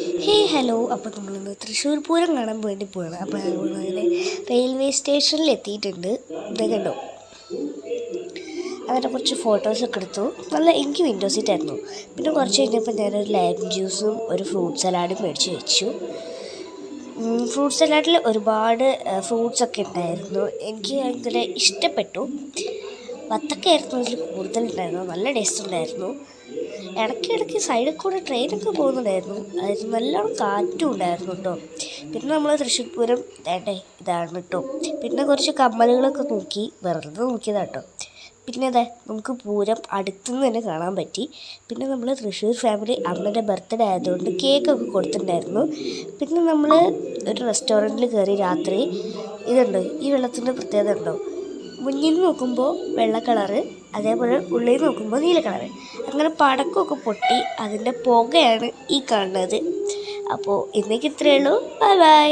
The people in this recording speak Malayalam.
ഹേ ഹലോ. അപ്പോൾ നമ്മളിന്ന് തൃശ്ശൂർ പൂരം കാണാൻ വേണ്ടി പോവാണ്. അപ്പോൾ അതുപോലെ റെയിൽവേ സ്റ്റേഷനിൽ എത്തിയിട്ടുണ്ട്. ഇത് കണ്ടോ? അങ്ങനെ കുറച്ച് ഫോട്ടോസൊക്കെ എടുത്തു. നല്ല എനിക്ക് വിൻഡോ സീറ്റ് ആയിരുന്നു. പിന്നെ കുറച്ച് കഴിഞ്ഞപ്പോൾ ഞാനൊരു ലൈം ജ്യൂസും ഒരു ഫ്രൂട്ട് സലാഡും മേടിച്ച് വെച്ചു. ഫ്രൂട്ട് സലാഡിൽ ഒരുപാട് ഫ്രൂട്ട്സ് ഒക്കെ ഉണ്ടായിരുന്നു. എനിക്ക് ഭയങ്കര ഇഷ്ടപ്പെട്ടു. വത്തക്കായിരുന്നു അതിൽ കൂടുതലുണ്ടായിരുന്നു നല്ല ടേസ്റ്റ് ഉണ്ടായിരുന്നു. ഇടയ്ക്കിടയ്ക്ക് സൈഡിൽ കൂടെ ട്രെയിനൊക്കെ പോകുന്നുണ്ടായിരുന്നു. അതായത് നല്ലോണം കാറ്റും ഉണ്ടായിരുന്നു കേട്ടോ. പിന്നെ നമ്മൾ തൃശ്ശൂർ പൂരം ഇതാണ് കേട്ടോ. പിന്നെ കുറച്ച് കമ്മലുകളൊക്കെ നോക്കി വെറുതെ നോക്കിയതാണ് കേട്ടോ. പിന്നെ അതെ നമുക്ക് പൂരം അടുത്തുനിന്ന് തന്നെ കാണാൻ പറ്റി. പിന്നെ നമ്മൾ തൃശ്ശൂർ ഫാമിലി അമ്മയുടെ ബർത്ത്ഡേ ആയതുകൊണ്ട് കേക്കൊക്കെ കൊടുത്തിട്ടുണ്ടായിരുന്നു. പിന്നെ നമ്മൾ ഒരു റെസ്റ്റോറന്റിൽ കയറി രാത്രി ഇതുണ്ടോ ഈ വെള്ളത്തിന്റെ പ്രത്യേകത ഉണ്ടോ? മുന്നിൽ നോക്കുമ്പോൾ വെള്ള കളറ് അതേപോലെ ഉള്ളിൽ നോക്കുമ്പോൾ നീല കളറ്. അങ്ങനെ പടക്കമൊക്കെ പൊട്ടി അതിന്റെ പുകയാണ് ഈ കാണുന്നത്. അപ്പോൾ ഇന്നേക്ക് ഇത്രയേ ഉള്ളൂ. Bye bye.